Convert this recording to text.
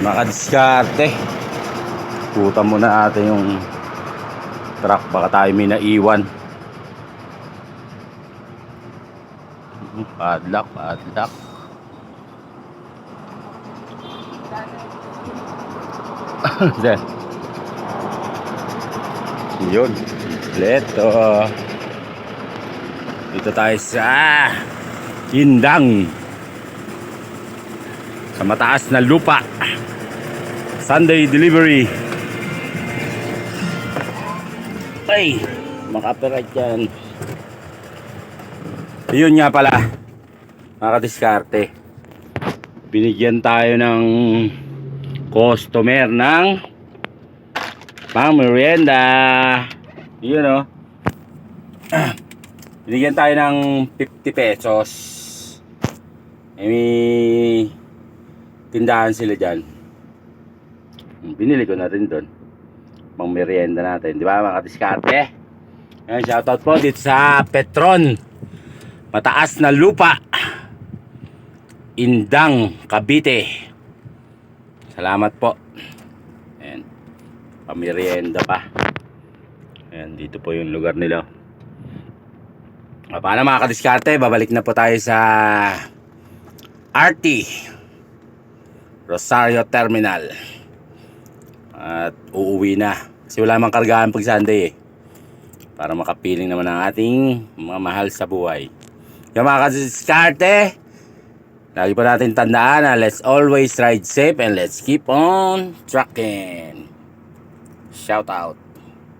Makadiskarte. Puta muna natin yung truck. Baka tayo may naiwan. Padlock, padlock. Diyan. Yun. Leto. Dito tayo sa Indang. Sa mataas na lupa. Sunday delivery. Ay, makapirat yan. Yun nga pala. Makadiskarte. Binigyan tayo ng customer ng pang merienda. Yun o. Binigyan tayo ng 50 pesos. Eh, may tindahan sila dyan. Binili ko na rin doon. Pang merienda natin. Di ba mga kadiskarte? Ayan, shoutout po dito sa Petron. Mataas na lupa. Indang, Cavite. Salamat po. Ayan. Pamirienda pa. Ayan, dito po yung lugar nila. Ah, Paano mga kadiskarte, babalik na po tayo sa RT Rosario Terminal. At uuwi na. Kasi wala mang kargahan pag Sunday eh. Para makapiling naman ang ating mga mahal sa buhay. Yung mga kadiskarte, lagi po natin tandaan na let's always ride safe and let's keep on trucking. Shout out.